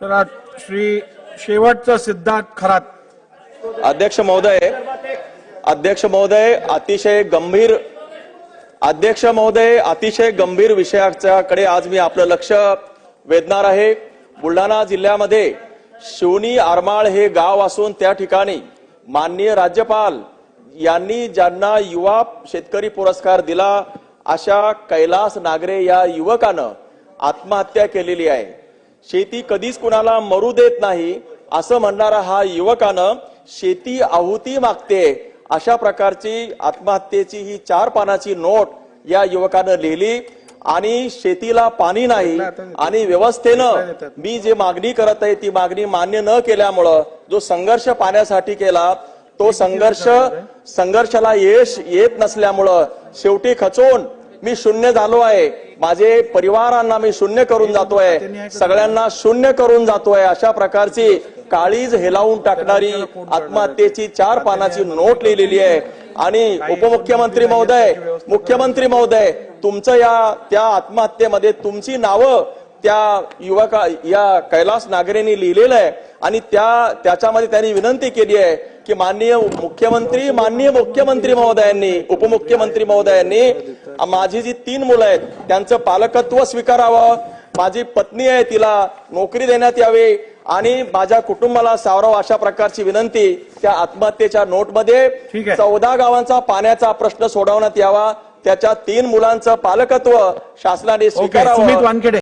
चला श्री शेवटचा सिद्धार्थ खरात. अध्यक्ष महोदय अध्यक्ष महोदय अतिशय गंभीर अध्यक्ष महोदय अतिशय गंभीर विषयाच्याकडे आज मी आपलं लक्ष वेधणार आहे. बुलढाणा जिल्ह्यामध्ये शिवनी आरमाळ हे गाव असून त्या ठिकाणी माननीय राज्यपाल यांनी ज्यांना युवा शेतकरी पुरस्कार दिला अशा कैलास नागरे या युवकानं आत्महत्या केलेली आहे. शेती कधीच कुणाला मरू देत नाही असं म्हणणारा हा युवकानं शेती आहुती मागते. अशा प्रकारची आत्महत्येची ही चार पानाची नोट या युवकानं लिहिली आणि शेतीला पाणी नाही आणि व्यवस्थेनं मी. जे मागणी करत आहे ती मागणी मान्य न केल्यामुळं जो संघर्ष पाण्यासाठी केला तो संघर्ष संघर्षाला यश येत नसल्यामुळं शेवटी खचून मी शून्य झालो आहे. माझे परिवारांना मी शून्य करून जातोय. सगळ्यांना शून्य करून जातोय. अशा प्रकारची काळीज हेलावून टाकणारी आत्महत्येची चार पानाची नोट लिहिलेली आहे. आणि उपमुख्यमंत्री महोदय मुख्यमंत्री महोदय तुमचं या त्या आत्महत्येमध्ये तुमची नावं त्या युवका या कैलास नागरेंनी लिहिलेलं आहे. आणि त्या त्याच्यामध्ये त्यांनी विनंती केली आहे की माननीय मुख्यमंत्री माननीय मुख्यमंत्री महोदयांनी उपमुख्यमंत्री महोदयांनी माझी जी तीन मुलं आहेत त्यांचं पालकत्व स्वीकारावं. माझी पत्नी आहे तिला नोकरी देण्यात यावी. आणि माझ्या कुटुंबाला सावरावं अशा प्रकारची विनंती त्या आत्महत्येच्या नोटमध्ये. चौदा गावांचा पाण्याचा प्रश्न सोडवण्यात यावा. त्याच्या तीन मुलांचं पालकत्व शासनाने स्वीकारावं.